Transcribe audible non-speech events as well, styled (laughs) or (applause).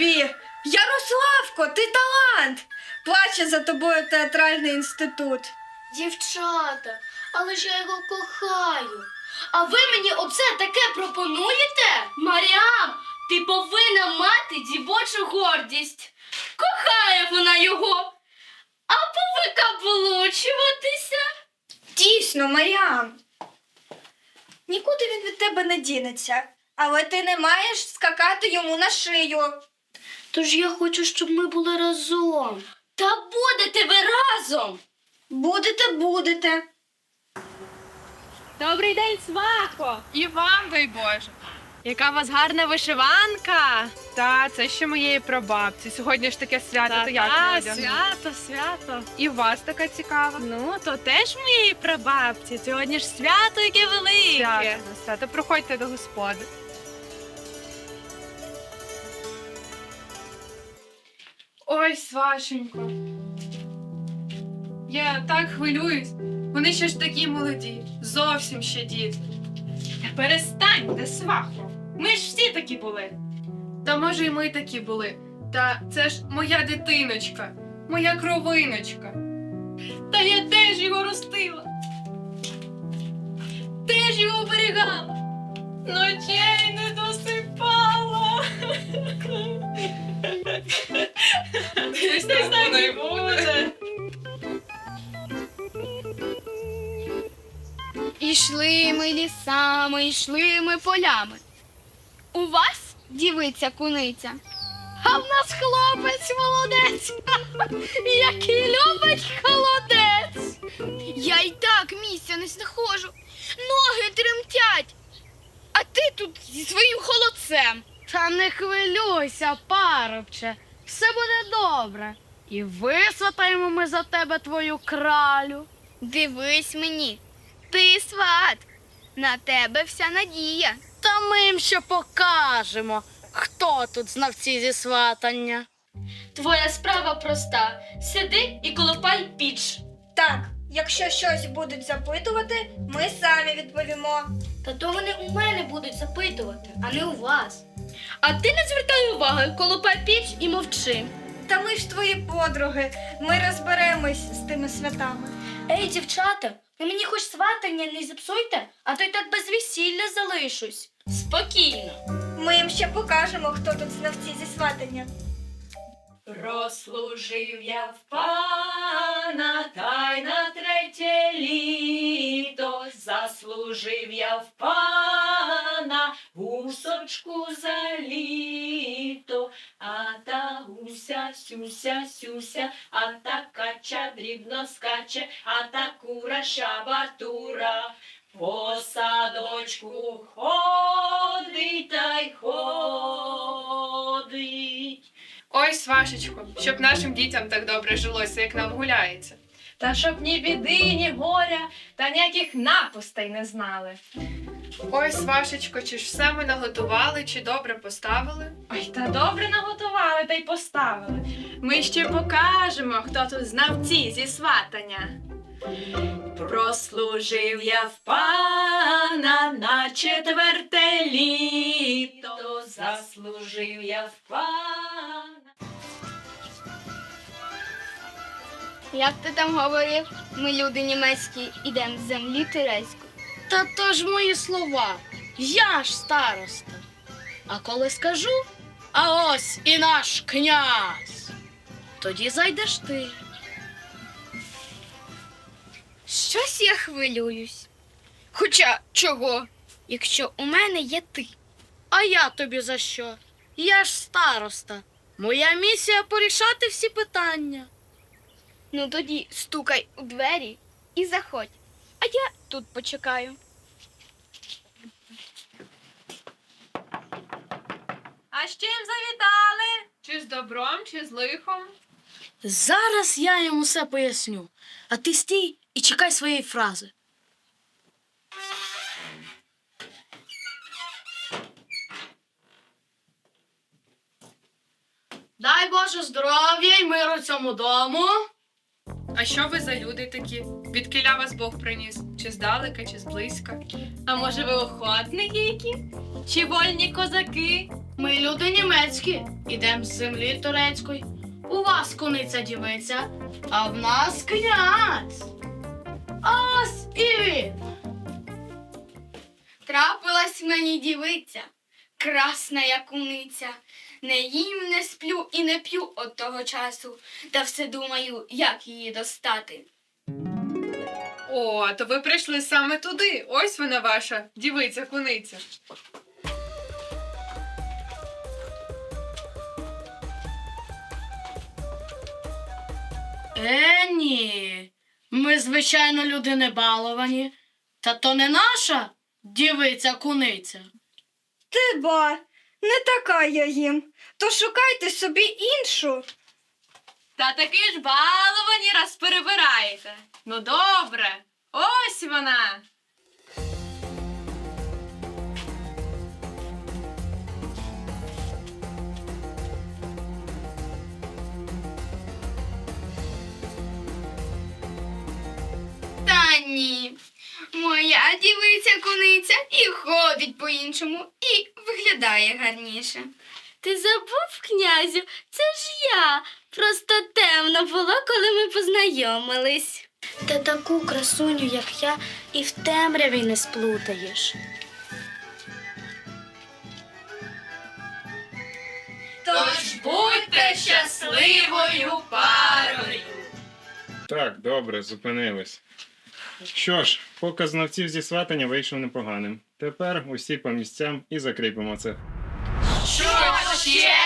тобі. Ярославко, ти талант! Плаче за тобою театральний інститут. Дівчата, але ж я його кохаю. А ви мені оце таке пропонуєте? Маріам, ти повинна мати дівочу гордість. Кохає вона його. А повикаблучуватися? Дійсно, Маріам. Нікуди він від тебе не дінеться, але ти не маєш скакати йому на шию. Тож я хочу, щоб ми були разом. Та будете ви разом. Будете, будете. Добрий день, свахо! І вам, дай Боже. Яка у вас гарна вишиванка! Та це ще моєї прабабці. Сьогодні ж таке свято, то як не одягнути? свято, свято. І у вас така цікава. Ну, то теж моєї прабабці. Сьогодні ж свято, яке велике. Свято, свято. Проходьте до господи. Ой, Свашенько. Я так хвилююсь. Вони ще ж такі молоді, зовсім ще діти. Та перестаньте, свахо. Ми ж всі такі були. Та може і ми такі були. Та це ж моя дитиночка, моя кровиночка. Та я теж його ростила. Теж його оберігала. Ночей не досипала. (laughs) Не буде. Ішли ми лісами, йшли ми полями. У вас дівиця куниця, а в нас хлопець молодець, (laughs) який любить холодець. Я й так місця не знаходжу, ноги тремтять. А ти тут зі своїм холодцем. Та не хвилюйся, парубче, все буде добре. І висватаємо ми за тебе твою кралю. Дивись мені, ти сват, на тебе вся надія. Та ми їм ще покажемо, хто тут знавці зі сватання. Твоя справа проста. Сиди і колопай піч. Так, якщо щось будуть запитувати, ми самі відповімо. Та то вони у мене будуть запитувати, а не у вас. А ти не звертай уваги, колопай піч і мовчи. Та ми ж твої подруги, ми розберемось з тими святами. Ей, дівчата, ви мені хоч сватання не зіпсуйте, а то й так без весілля залишусь. Спокійно. Ми їм ще покажемо, хто тут знавці зі сватання. Прослужив я в пана, та на третє літо заслужив я в пана гусочку за літо, а та гуся, сюся, сюся, а та кача дрібно скаче, а та кура шабатура. По садочку ходить та й ходить. Ой, Свашечко, щоб нашим дітям так добре жилося, як нам гуляється. Та щоб ні біди, ні горя, та ніяких напустей не знали. Ой, Свашечко, чи ж все ми наготували, чи добре поставили? Ой, та добре наготували та й поставили. Ми ще покажемо, хто тут знавці зі сватання. Прослужив я в пана на четверте літо, заслужив я в пана. Як ти там говорив, ми люди німецькі, ідемо з землі турецької. Та то ж мої слова. Я ж староста. А коли скажу, а ось і наш князь. Тоді зайдеш ти. Щось я хвилююсь. Хоча чого? Якщо у мене є ти. А я тобі за що? Я ж староста. Моя місія порішати всі питання. Ну тоді стукай у двері і заходь. А я тут почекаю. А з чим завітали? Чи з добром, чи з лихом? Зараз я йому все поясню. А ти стій і чекай своєї фрази. Дай Боже здоров'я й миру цьому дому. А що ви за люди такі? Відкиля вас Бог приніс? Чи здалека, чи зблизька? А може ви охотники які? Чи вольні козаки? Ми люди німецькі, ідем з землі турецької. У вас куниця дівиця, а в нас князь. Ось і він. Трапилась мені дівиця, красна як куниця. Не їм, не сплю і не п'ю от того часу, та все думаю, як її достати. О, то ви прийшли саме туди. Ось вона ваша дівиця куниця. Е, ні. Ми, звичайно, люди не баловані. Та то не наша дівиця куниця. Ти ба, не така я їм. То шукайте собі іншу. Та таки ж баловані раз перебираєте. Ну добре, ось вона. Та ні. Моя дівиця куниця і ходить по-іншому, і виглядає гарніше. Ти забув, князю? Це ж я. Просто темно було, коли ми познайомились. Та таку красуню, як я, і в темряві не сплутаєш. Тож будьте щасливою парою. Так, добре, зупинились. Що ж, показ знавців зі сватання вийшов непоганим. Тепер усі по місцям і закріпимо це. Що ще